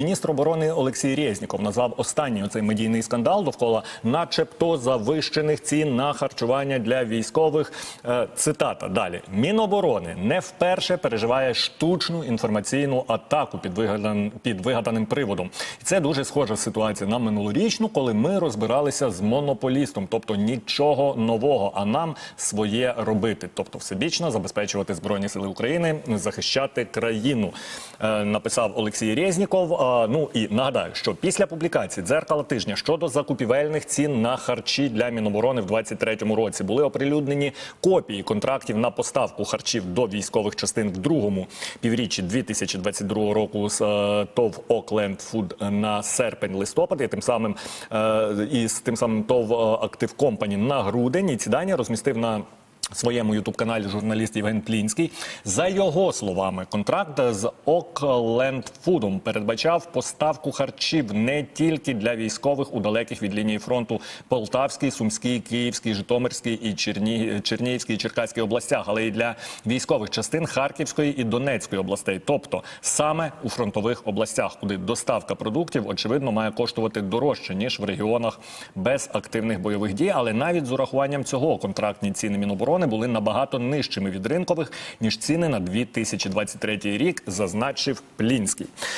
Міністр оборони Олексій Резніков назвав останній оцей медійний скандал довкола, начебто, завищених цін на харчування для військових. Е, Цитата далі: Міноборони не вперше переживає штучну інформаційну атаку під вигадан, під вигаданим приводом. І це дуже схожа ситуація на минулорічну, коли ми розбиралися з монополістом, тобто нічого нового, а нам своє робити, тобто всебічно забезпечувати збройні сили України, захищати країну. Е, Написав Олексій Резніков. Ну і нагадаю, що після публікації дзеркала тижня щодо закупівельних цін на харчі для Міноборони в 2023 році були оприлюднені копії контрактів на поставку харчів до військових частин в другому півріччі 2022 року з е, ТОВ Окленд Фуд на серпень-листопад. І тим самим е, і з тим самим ТОВ Актив Компані на грудень. І ці дані розмістив на своєму ютуб-каналі журналіст Євген Плінський. За його словами, контракт з Окленд-Фудом передбачав поставку харчів не тільки для військових у далеких від лінії фронту Полтавській, Сумській, Київській, Житомирській і Черні... Чернігівській Черкаській областях, але й для військових частин Харківської і Донецької областей, тобто саме у фронтових областях, куди доставка продуктів очевидно має коштувати дорожче ніж в регіонах без активних бойових дій. Але навіть з урахуванням цього контрактні ціни Міноборони були набагато нижчими від ринкових ніж ціни на 2023 рік, зазначив Плінський.